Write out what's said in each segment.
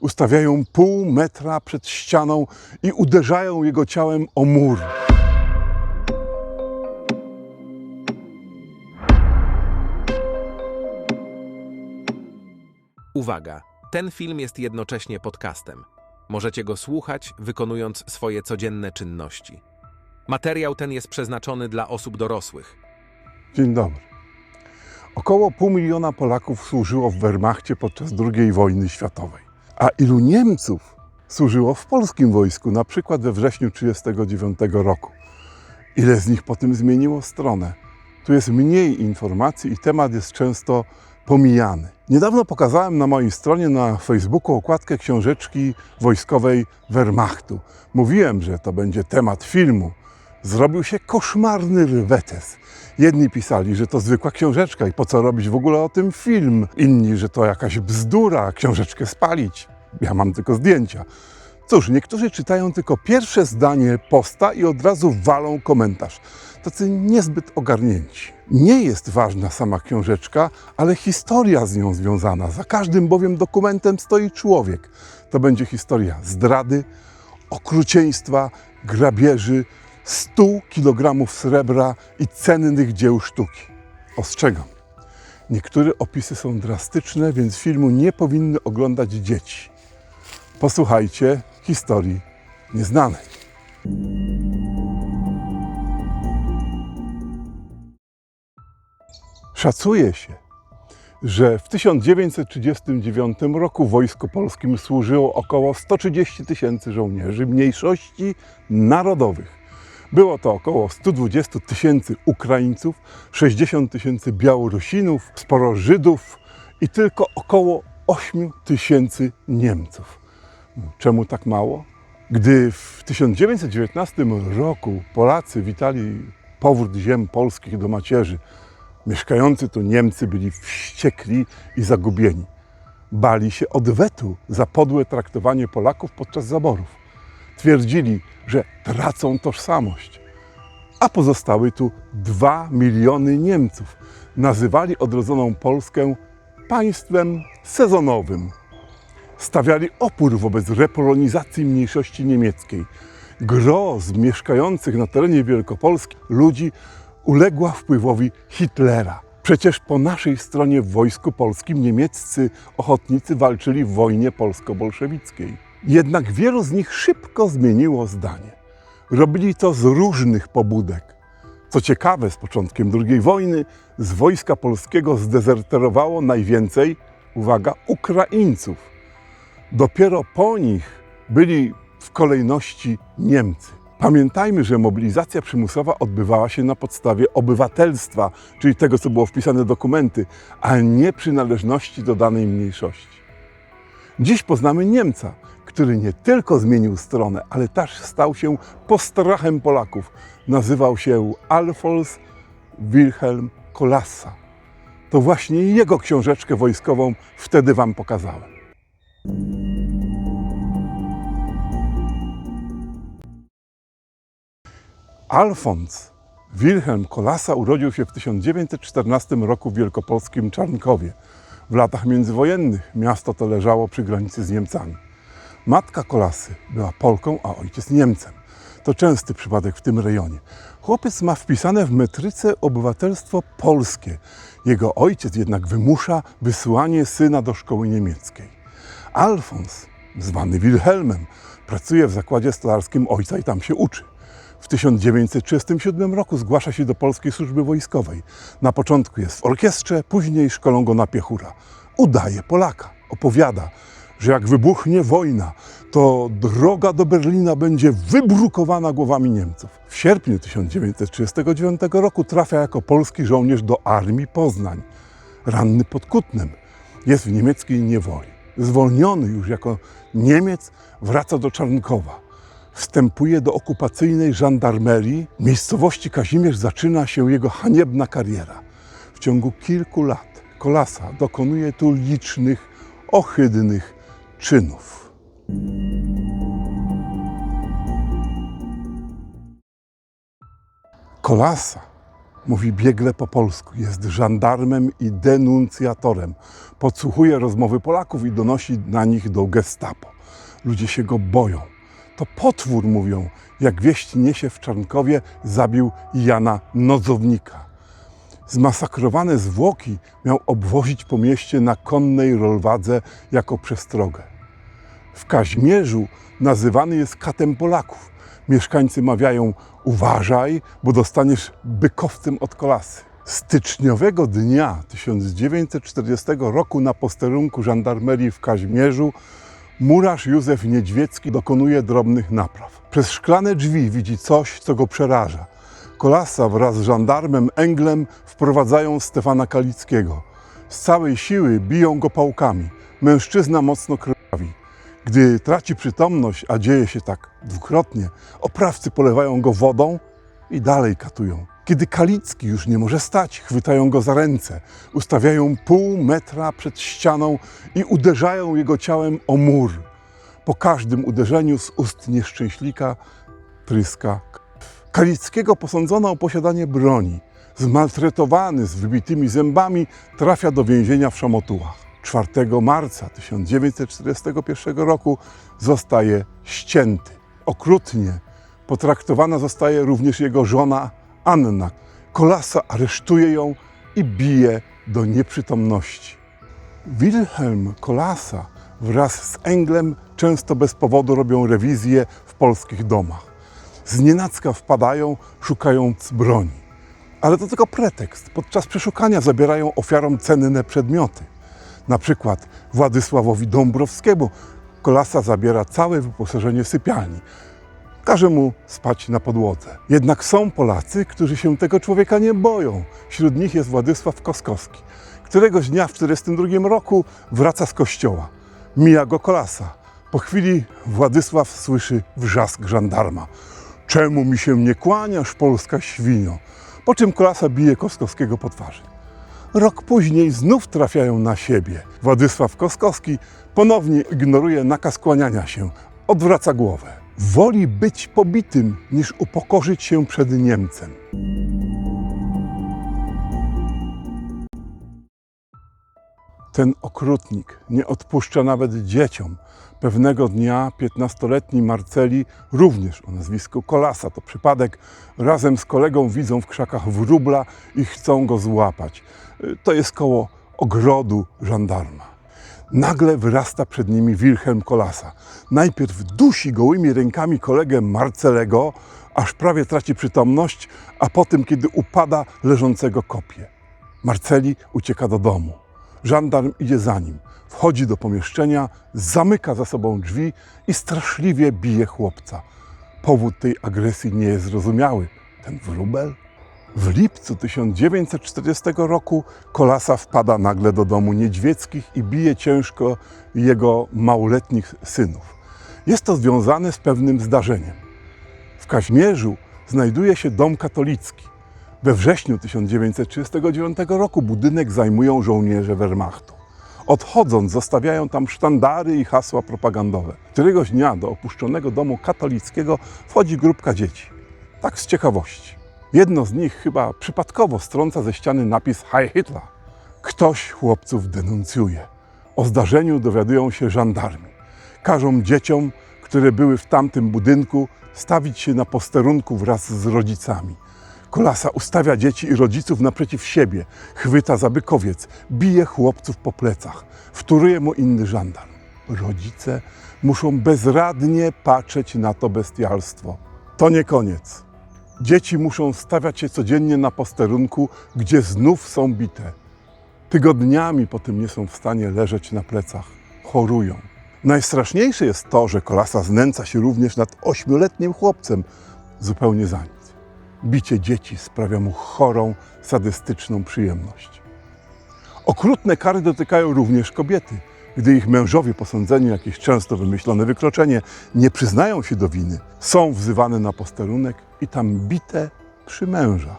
ustawiają pół metra przed ścianą i uderzają jego ciałem o mur. Uwaga! Ten film jest jednocześnie podcastem. Możecie go słuchać, wykonując swoje codzienne czynności. Materiał ten jest przeznaczony dla osób dorosłych. Dzień dobry. Około pół miliona Polaków służyło w Wehrmachcie podczas II wojny światowej. A ilu Niemców służyło w polskim wojsku, na przykład we wrześniu 1939 roku? Ile z nich potem zmieniło stronę? Tu jest mniej informacji i temat jest często pomijany. Niedawno pokazałem na mojej stronie na Facebooku okładkę książeczki wojskowej Wehrmachtu. Mówiłem, że to będzie temat filmu. Zrobił się koszmarny rywetes. Jedni pisali, że to zwykła książeczka i po co robić w ogóle o tym film. Inni, że to jakaś bzdura, książeczkę spalić. Ja mam tylko zdjęcia. Cóż, niektórzy czytają tylko pierwsze zdanie posta i od razu walą komentarz. Tacy niezbyt ogarnięci. Nie jest ważna sama książeczka, ale historia z nią związana. Za każdym bowiem dokumentem stoi człowiek. To będzie historia zdrady, okrucieństwa, grabieży, 100 kg srebra i cennych dzieł sztuki. Ostrzegam. Niektóre opisy są drastyczne, więc filmu nie powinny oglądać dzieci. Posłuchajcie historii nieznanej. Szacuje się, że w 1939 roku Wojsku Polskim służyło około 130 tysięcy żołnierzy mniejszości narodowych. Było to około 120 tysięcy Ukraińców, 60 tysięcy Białorusinów, sporo Żydów i tylko około 8 tysięcy Niemców. Czemu tak mało? Gdy w 1919 roku Polacy witali powrót ziem polskich do macierzy, mieszkający tu Niemcy byli wściekli i zagubieni. Bali się odwetu za podłe traktowanie Polaków podczas zaborów. Twierdzili, że tracą tożsamość. A pozostały tu dwa miliony Niemców. Nazywali odrodzoną Polskę państwem sezonowym stawiali opór wobec repolonizacji mniejszości niemieckiej. Gro z mieszkających na terenie Wielkopolski ludzi uległa wpływowi Hitlera. Przecież po naszej stronie w wojsku polskim niemieccy ochotnicy walczyli w wojnie polsko-bolszewickiej. Jednak wielu z nich szybko zmieniło zdanie. Robili to z różnych pobudek. Co ciekawe, z początkiem II wojny z wojska polskiego zdezerterowało najwięcej, uwaga, Ukraińców. Dopiero po nich byli w kolejności Niemcy. Pamiętajmy, że mobilizacja przymusowa odbywała się na podstawie obywatelstwa, czyli tego, co było wpisane w dokumenty, a nie przynależności do danej mniejszości. Dziś poznamy Niemca, który nie tylko zmienił stronę, ale też stał się postrachem Polaków. Nazywał się Alfons Wilhelm Kolassa. To właśnie jego książeczkę wojskową wtedy Wam pokazałem. Alfons Wilhelm Kolasa urodził się w 1914 roku w wielkopolskim Czarnkowie. W latach międzywojennych miasto to leżało przy granicy z Niemcami. Matka Kolasy była Polką, a ojciec Niemcem. To częsty przypadek w tym rejonie. Chłopiec ma wpisane w metryce obywatelstwo polskie. Jego ojciec jednak wymusza wysyłanie syna do szkoły niemieckiej. Alfons, zwany Wilhelmem, pracuje w zakładzie stolarskim ojca i tam się uczy. W 1937 roku zgłasza się do Polskiej Służby Wojskowej. Na początku jest w orkiestrze, później szkolą go na piechura. Udaje Polaka. Opowiada, że jak wybuchnie wojna, to droga do Berlina będzie wybrukowana głowami Niemców. W sierpniu 1939 roku trafia jako polski żołnierz do Armii Poznań. Ranny pod Kutnem. Jest w niemieckiej niewoli. Zwolniony już jako Niemiec wraca do Czarnkowa wstępuje do okupacyjnej żandarmerii. W miejscowości Kazimierz zaczyna się jego haniebna kariera. W ciągu kilku lat Kolasa dokonuje tu licznych, ohydnych czynów. Kolasa Mówi biegle po polsku, jest żandarmem i denuncjatorem. Podsłuchuje rozmowy Polaków i donosi na nich do gestapo. Ludzie się go boją. To potwór, mówią, jak wieść niesie w Czarnkowie, zabił Jana Nozownika. Zmasakrowane zwłoki miał obwozić po mieście na konnej rolwadze jako przestrogę. W Kaźmierzu nazywany jest katem Polaków. Mieszkańcy mawiają: uważaj, bo dostaniesz bykowcem od kolasy. Styczniowego dnia 1940 roku na posterunku żandarmerii w Kaźmierzu murarz Józef Niedźwiecki dokonuje drobnych napraw. Przez szklane drzwi widzi coś, co go przeraża. Kolasa wraz z żandarmem Englem wprowadzają Stefana Kalickiego. Z całej siły biją go pałkami. Mężczyzna mocno krwawi. Gdy traci przytomność, a dzieje się tak dwukrotnie, oprawcy polewają go wodą i dalej katują. Kiedy Kalicki już nie może stać, chwytają go za ręce, ustawiają pół metra przed ścianą i uderzają jego ciałem o mur. Po każdym uderzeniu z ust nieszczęślika tryska. Kalickiego posądzono o posiadanie broni. Zmaltretowany z wybitymi zębami trafia do więzienia w Szamotułach. 4 marca 1941 roku zostaje ścięty. Okrutnie potraktowana zostaje również jego żona Anna. Kolasa aresztuje ją i bije do nieprzytomności. Wilhelm Kolasa wraz z Englem często bez powodu robią rewizje w polskich domach. Znienacka wpadają, szukając broni. Ale to tylko pretekst. Podczas przeszukania zabierają ofiarom cenne przedmioty. Na przykład Władysławowi Dąbrowskiemu Kolasa zabiera całe wyposażenie sypialni. Każe mu spać na podłodze. Jednak są Polacy, którzy się tego człowieka nie boją. Wśród nich jest Władysław Koskowski. Któregoś dnia w 1942 roku wraca z kościoła. Mija go Kolasa. Po chwili Władysław słyszy wrzask żandarma. Czemu mi się nie kłaniasz, polska świnio? Po czym Kolasa bije Koskowskiego po twarzy. Rok później znów trafiają na siebie. Władysław Koskowski ponownie ignoruje nakaz kłaniania się, odwraca głowę. Woli być pobitym, niż upokorzyć się przed Niemcem. Ten okrutnik nie odpuszcza nawet dzieciom. Pewnego dnia 15-letni Marceli, również o nazwisku Kolasa, to przypadek, razem z kolegą widzą w krzakach wróbla i chcą go złapać. To jest koło ogrodu żandarma. Nagle wyrasta przed nimi Wilhelm Kolasa. Najpierw dusi gołymi rękami kolegę Marcelego, aż prawie traci przytomność, a potem, kiedy upada, leżącego kopie. Marceli ucieka do domu. Żandarm idzie za nim. Wchodzi do pomieszczenia, zamyka za sobą drzwi i straszliwie bije chłopca. Powód tej agresji nie jest zrozumiały. Ten wróbel? W lipcu 1940 roku Kolasa wpada nagle do domu Niedźwieckich i bije ciężko jego małoletnich synów. Jest to związane z pewnym zdarzeniem. W Kaźmierzu znajduje się dom katolicki. We wrześniu 1939 roku budynek zajmują żołnierze Wehrmachtu. Odchodząc, zostawiają tam sztandary i hasła propagandowe. Któregoś dnia do opuszczonego domu katolickiego wchodzi grupka dzieci. Tak z ciekawości. Jedno z nich chyba przypadkowo strąca ze ściany napis Heil Hitler. Ktoś chłopców denuncjuje. O zdarzeniu dowiadują się żandarmi. Każą dzieciom, które były w tamtym budynku, stawić się na posterunku wraz z rodzicami. Kolasa ustawia dzieci i rodziców naprzeciw siebie, chwyta za bykowiec, bije chłopców po plecach, wtóruje mu inny żandarm. Rodzice muszą bezradnie patrzeć na to bestialstwo. To nie koniec. Dzieci muszą stawiać się codziennie na posterunku, gdzie znów są bite. Tygodniami potem nie są w stanie leżeć na plecach, chorują. Najstraszniejsze jest to, że Kolasa znęca się również nad ośmioletnim chłopcem, zupełnie za nic. Bicie dzieci sprawia mu chorą, sadystyczną przyjemność. Okrutne kary dotykają również kobiety. Gdy ich mężowie posądzeni jakieś często wymyślone wykroczenie nie przyznają się do winy, są wzywane na posterunek i tam bite przy mężach.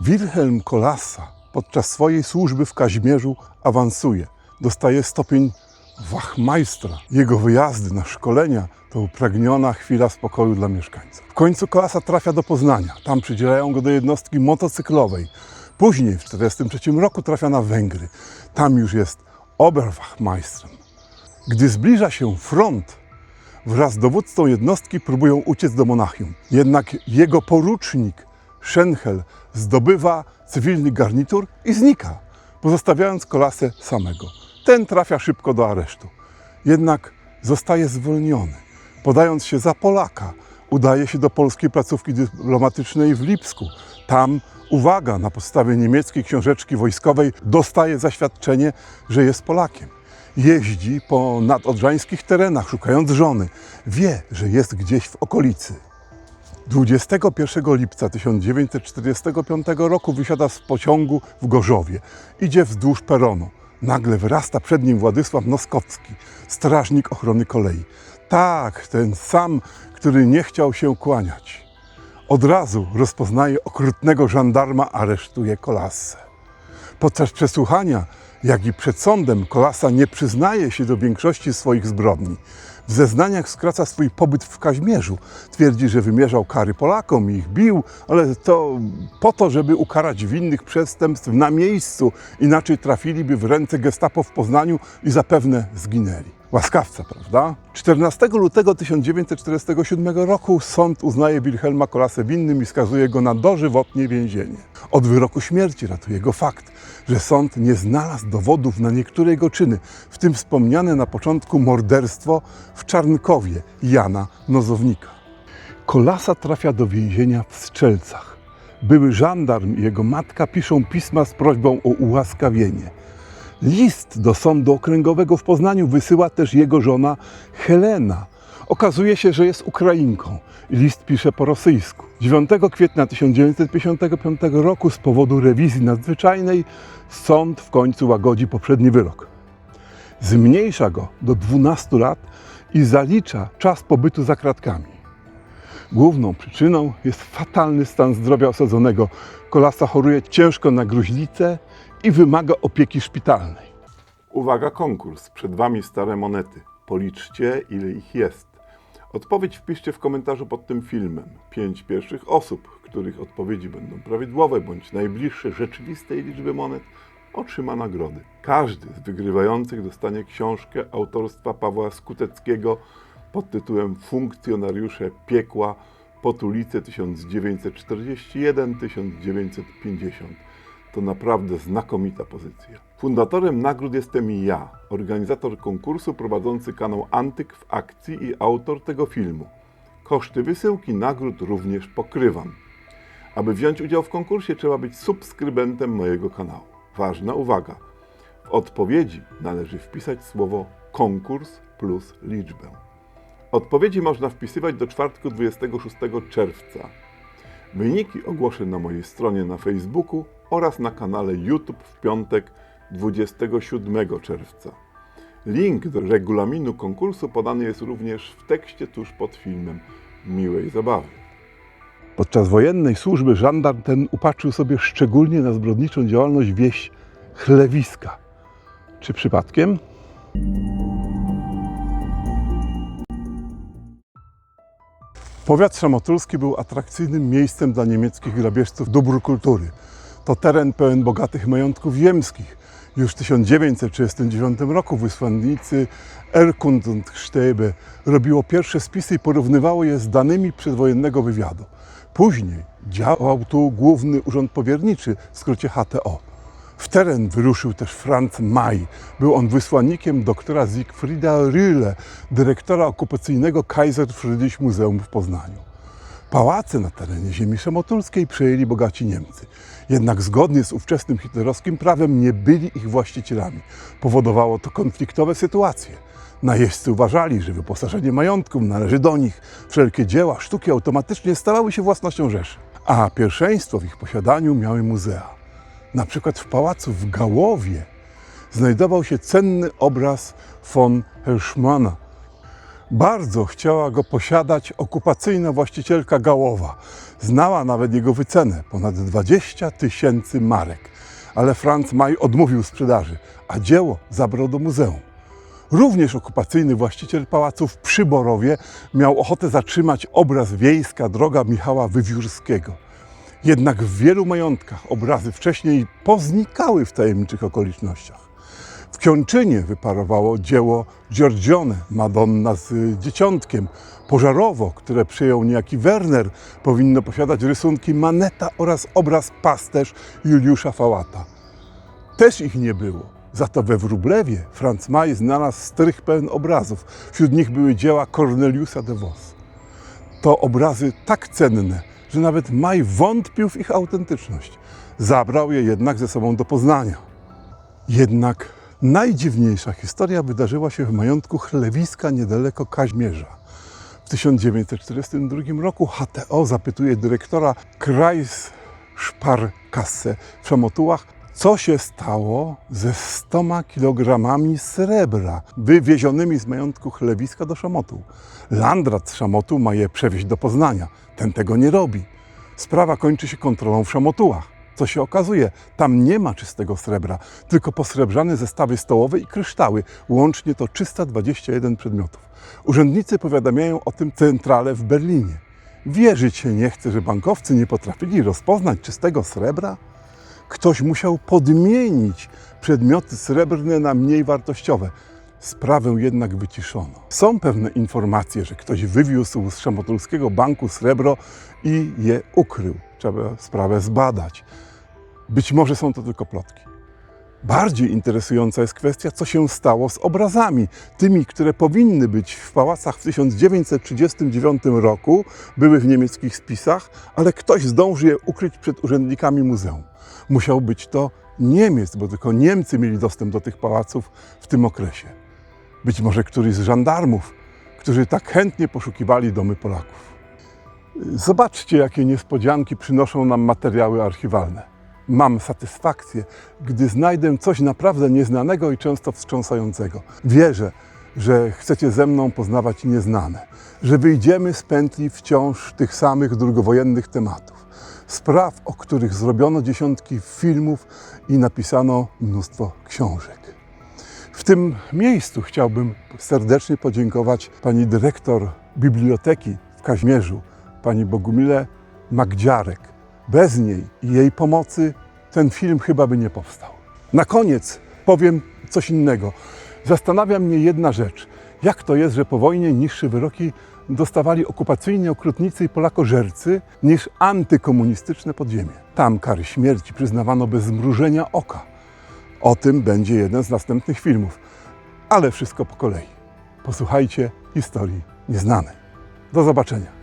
Wilhelm Kolassa podczas swojej służby w Kaźmierzu awansuje. Dostaje stopień wachmajstra. Jego wyjazdy na szkolenia to upragniona chwila spokoju dla mieszkańców. W końcu klasa trafia do Poznania. Tam przydzielają go do jednostki motocyklowej. Później w 1943 roku trafia na Węgry. Tam już jest Oberwachmeistrem. Gdy zbliża się front, wraz z dowódcą jednostki próbują uciec do Monachium. Jednak jego porucznik Schenkel zdobywa cywilny garnitur i znika, pozostawiając kolasę samego. Ten trafia szybko do aresztu. Jednak zostaje zwolniony. Podając się za Polaka, udaje się do polskiej placówki dyplomatycznej w Lipsku. Tam, uwaga, na podstawie niemieckiej książeczki wojskowej dostaje zaświadczenie, że jest Polakiem. Jeździ po nadodrzańskich terenach, szukając żony. Wie, że jest gdzieś w okolicy. 21 lipca 1945 roku wysiada z pociągu w Gorzowie. Idzie wzdłuż peronu. Nagle wyrasta przed nim Władysław Noskowski, strażnik ochrony kolei. Tak, ten sam, który nie chciał się kłaniać. Od razu rozpoznaje okrutnego żandarma, aresztuje kolasę. Podczas przesłuchania, jak i przed sądem, Kolasa nie przyznaje się do większości swoich zbrodni. W zeznaniach skraca swój pobyt w Kaźmierzu. Twierdzi, że wymierzał kary Polakom i ich bił, ale to po to, żeby ukarać winnych przestępstw na miejscu, inaczej trafiliby w ręce gestapo w Poznaniu i zapewne zginęli. Łaskawca, prawda? 14 lutego 1947 roku sąd uznaje Wilhelma Kolasę winnym i skazuje go na dożywotnie więzienie. Od wyroku śmierci ratuje go fakt, że sąd nie znalazł dowodów na niektóre jego czyny, w tym wspomniane na początku morderstwo w Czarnkowie Jana Nozownika. Kolasa trafia do więzienia w Strzelcach. Były żandarm i jego matka piszą pisma z prośbą o ułaskawienie. List do sądu okręgowego w Poznaniu wysyła też jego żona Helena. Okazuje się, że jest Ukrainką. List pisze po rosyjsku. 9 kwietnia 1955 roku z powodu rewizji nadzwyczajnej sąd w końcu łagodzi poprzedni wyrok. Zmniejsza go do 12 lat i zalicza czas pobytu za kratkami. Główną przyczyną jest fatalny stan zdrowia osadzonego. Kolasa choruje ciężko na gruźlicę i wymaga opieki szpitalnej. Uwaga, konkurs. Przed Wami stare monety. Policzcie, ile ich jest. Odpowiedź wpiszcie w komentarzu pod tym filmem. Pięć pierwszych osób, których odpowiedzi będą prawidłowe bądź najbliższe rzeczywistej liczby monet, otrzyma nagrody. Każdy z wygrywających dostanie książkę autorstwa Pawła Skuteckiego pod tytułem Funkcjonariusze piekła Potulice 1941-1950. To naprawdę znakomita pozycja. Fundatorem nagród jestem ja, organizator konkursu prowadzący kanał Antyk w akcji i autor tego filmu. Koszty wysyłki nagród również pokrywam. Aby wziąć udział w konkursie, trzeba być subskrybentem mojego kanału. Ważna uwaga. W odpowiedzi należy wpisać słowo konkurs plus liczbę. Odpowiedzi można wpisywać do czwartku 26 czerwca. Wyniki ogłoszę na mojej stronie na Facebooku oraz na kanale YouTube w piątek 27 czerwca. Link do regulaminu konkursu podany jest również w tekście tuż pod filmem. Miłej zabawy. Podczas wojennej służby żandarm ten upatrzył sobie szczególnie na zbrodniczą działalność wieś Chlewiska. Czy przypadkiem? Powiat szamotulski był atrakcyjnym miejscem dla niemieckich grabieżców dóbr kultury. To teren pełen bogatych majątków ziemskich. Już w 1939 roku wysłannicy Erkund und Stäbe robiło pierwsze spisy i porównywało je z danymi przedwojennego wywiadu. Później działał tu Główny Urząd Powierniczy, w skrócie HTO. W teren wyruszył też Franz May. Był on wysłannikiem doktora Siegfrieda Rühle, dyrektora okupacyjnego Kaiser Friedrich Muzeum w Poznaniu. Pałace na terenie ziemi szamotulskiej przejęli bogaci Niemcy. Jednak zgodnie z ówczesnym hitlerowskim prawem nie byli ich właścicielami. Powodowało to konfliktowe sytuacje. Najeźdźcy uważali, że wyposażenie majątków należy do nich. Wszelkie dzieła sztuki automatycznie stawały się własnością Rzeszy. A pierwszeństwo w ich posiadaniu miały muzea. Na przykład w pałacu w Gałowie znajdował się cenny obraz von Herschmana. Bardzo chciała go posiadać okupacyjna właścicielka Gałowa. Znała nawet jego wycenę ponad 20 tysięcy marek. Ale Franz May odmówił sprzedaży, a dzieło zabrał do muzeum. Również okupacyjny właściciel pałacu w Przyborowie miał ochotę zatrzymać obraz Wiejska Droga Michała Wywiórskiego. Jednak w wielu majątkach obrazy wcześniej poznikały w tajemniczych okolicznościach. W Kiączynie wyparowało dzieło Giorgione, Madonna z dzieciątkiem. Pożarowo, które przyjął niejaki Werner, powinno posiadać rysunki Maneta oraz obraz Pasterz Juliusza Fałata. Też ich nie było. Za to we Wróblewie Franz Maj znalazł strych pełen obrazów. Wśród nich były dzieła Corneliusa de Vos. To obrazy tak cenne, że nawet Maj wątpił w ich autentyczność. Zabrał je jednak ze sobą do Poznania. Jednak najdziwniejsza historia wydarzyła się w majątku chlewiska niedaleko Kaźmierza. W 1942 roku HTO zapytuje dyrektora Kreissparkasse w Szamotułach, co się stało ze 100 kilogramami srebra wywiezionymi z majątku chlewiska do Szamotu. Landrat z Szamotu ma je przewieźć do Poznania. Ten tego nie robi. Sprawa kończy się kontrolą w Szamotułach. Co się okazuje, tam nie ma czystego srebra, tylko posrebrzane zestawy stołowe i kryształy. Łącznie to 321 przedmiotów. Urzędnicy powiadamiają o tym centralę w Berlinie. Wierzyć się nie chce, że bankowcy nie potrafili rozpoznać czystego srebra? Ktoś musiał podmienić przedmioty srebrne na mniej wartościowe. Sprawę jednak wyciszono. Są pewne informacje, że ktoś wywiózł z Szamotulskiego Banku srebro i je ukrył. Trzeba sprawę zbadać. Być może są to tylko plotki. Bardziej interesująca jest kwestia, co się stało z obrazami. Tymi, które powinny być w pałacach w 1939 roku, były w niemieckich spisach, ale ktoś zdążył je ukryć przed urzędnikami muzeum. Musiał być to Niemiec, bo tylko Niemcy mieli dostęp do tych pałaców w tym okresie. Być może któryś z żandarmów, którzy tak chętnie poszukiwali domy Polaków. Zobaczcie, jakie niespodzianki przynoszą nam materiały archiwalne. Mam satysfakcję, gdy znajdę coś naprawdę nieznanego i często wstrząsającego. Wierzę, że chcecie ze mną poznawać nieznane, że wyjdziemy z pętli wciąż tych samych drugowojennych tematów, spraw, o których zrobiono dziesiątki filmów i napisano mnóstwo książek. W tym miejscu chciałbym serdecznie podziękować pani dyrektor biblioteki w Kaźmierzu, pani Bogumile Magdziarek. Bez niej i jej pomocy ten film chyba by nie powstał. Na koniec powiem coś innego. Zastanawia mnie jedna rzecz. Jak to jest, że po wojnie niższe wyroki dostawali okupacyjni okrutnicy i polakożercy niż antykomunistyczne podziemie? Tam kary śmierci przyznawano bez zmrużenia oka. O tym będzie jeden z następnych filmów. Ale wszystko po kolei. Posłuchajcie historii nieznanej. Do zobaczenia.